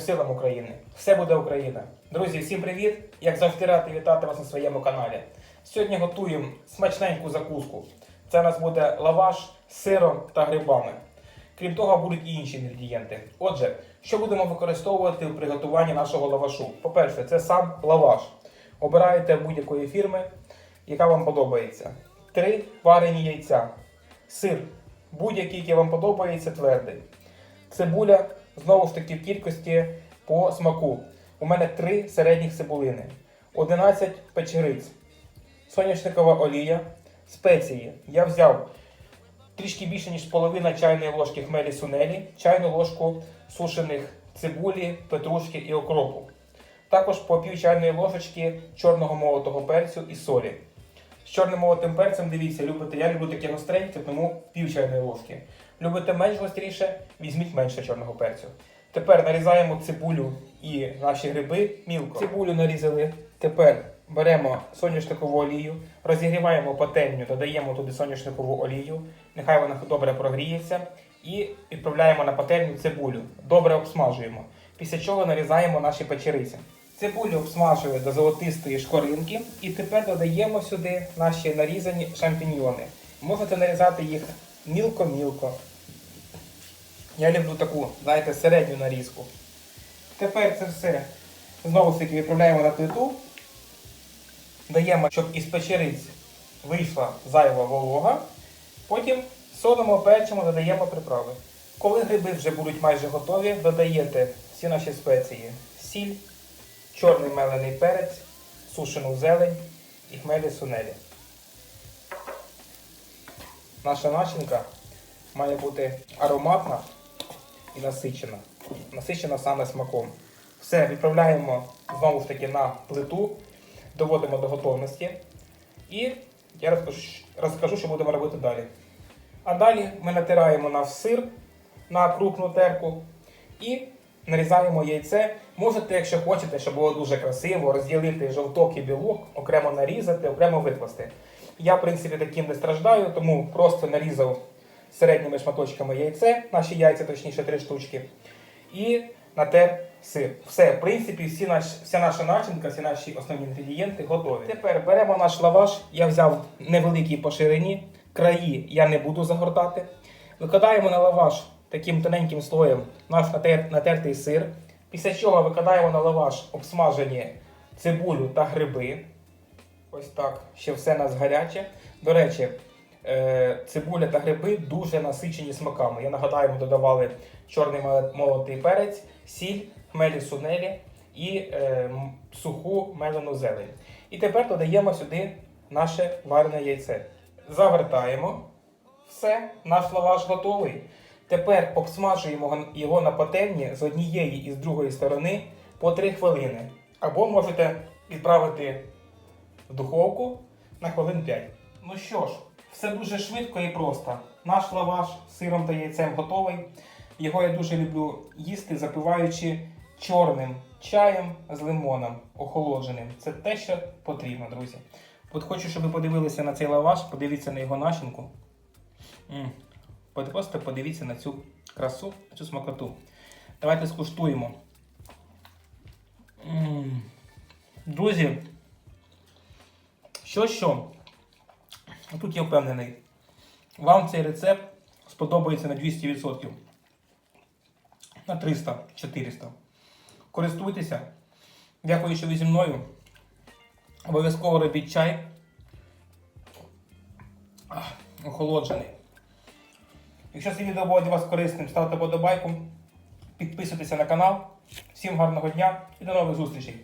силам України. Все буде Україна. Друзі, всім привіт! Як завжди радий вітати вас на своєму каналі. Сьогодні готуємо смачненьку закуску. Це у нас буде лаваш з сиром та грибами. Крім того, будуть і інші інгредієнти. Отже, що будемо використовувати в приготуванні нашого лавашу? По-перше, це сам лаваш. Обираєте будь-якої фірми, яка вам подобається. Три варені яйця. Сир, будь-який, який вам подобається, твердий. Цибуля, знову ж таки, в кількості по смаку. У мене три середніх цибулини, 11 печериць, соняшникова олія, спеції. Я взяв трішки більше, ніж половина чайної ложки хмелі сунелі, чайну ложку сушених цибулі, петрушки і окропу. Також по пів чайної ложечки чорного молотого перцю і солі. З чорним молотим перцем, дивіться, любите, я люблю таке гостреньке, тому пів чайної ложки. Любите менш гостріше, візьміть менше чорного перцю. Тепер нарізаємо цибулю і наші гриби мілко. Цибулю нарізали. Тепер беремо соняшникову олію, розігріваємо пательню, додаємо туди соняшникову олію, нехай вона добре прогріється, і відправляємо на пательню цибулю. Добре обсмажуємо. Після чого нарізаємо наші печериці. Цибулю обсмажили до золотистої шкоринки, і тепер додаємо сюди наші нарізані шампіньйони. Можете нарізати їх мілко-мілко. Я люблю таку, знаєте, середню нарізку. Тепер це все знову ж таки відправляємо на плиту. Даємо, щоб із печериць вийшла зайва волога. Потім солимо, перчимо, додаємо приправи. Коли гриби вже будуть майже готові, додаєте всі наші спеції: сіль, чорний мелений перець, сушену зелень і хмелі сунелі. Наша начинка має бути ароматна і насичена. Насичена саме смаком. Все, відправляємо знову ж таки на плиту, доводимо до готовності. І я розкажу, розкажу, що будемо робити далі. А далі ми натираємо наш сир на крупну терку і нарізаємо яйце. Можете, якщо хочете, щоб було дуже красиво, розділити жовток і білок, окремо нарізати, окремо викласти. Я, в принципі, таким не страждаю, тому просто нарізав середніми шматочками яйце, наші яйця, точніше, три штучки, і натер сир. Все, в принципі, всі наш, вся наша начинка, всі наші основні інгредієнти готові. Тепер беремо наш лаваш. Я взяв невеликий по ширині, краї я не буду загортати. Викладаємо на лаваш таким тоненьким слоєм наш натер, натертий сир. Після чого викладаємо на лаваш обсмажені цибулю та гриби. Ось так, ще все нас гаряче. До речі, е, цибуля та гриби дуже насичені смаками. Я нагадаю, ми додавали чорний молотий перець, сіль, хмелі сунелі і е, суху мелену зелень. І тепер додаємо сюди наше варене яйце. Завертаємо. Все, наш лаваш готовий. Тепер обсмажуємо його на пательні з однієї і з другої сторони по 3 хвилини. Або можете відправити в духовку на хвилин 5. Ну що ж, все дуже швидко і просто. Наш лаваш з сиром та яйцем готовий. Його я дуже люблю їсти, запиваючи чорним чаєм з лимоном охолодженим. Це те, що потрібно, друзі. От хочу, щоб ви подивилися на цей лаваш, подивіться на його начинку. Просто подивіться на цю красу, на цю смакоту. Давайте скуштуємо. Друзі, що що? Тут я впевнений. Вам цей рецепт сподобається на 200%. На 300-400. Користуйтеся. Дякую, що ви зі мною. Обов'язково робіть чай. Охолоджений. Якщо це відео було для вас корисним, ставте подобайку, підписуйтеся на канал. Всім гарного дня і до нових зустрічей!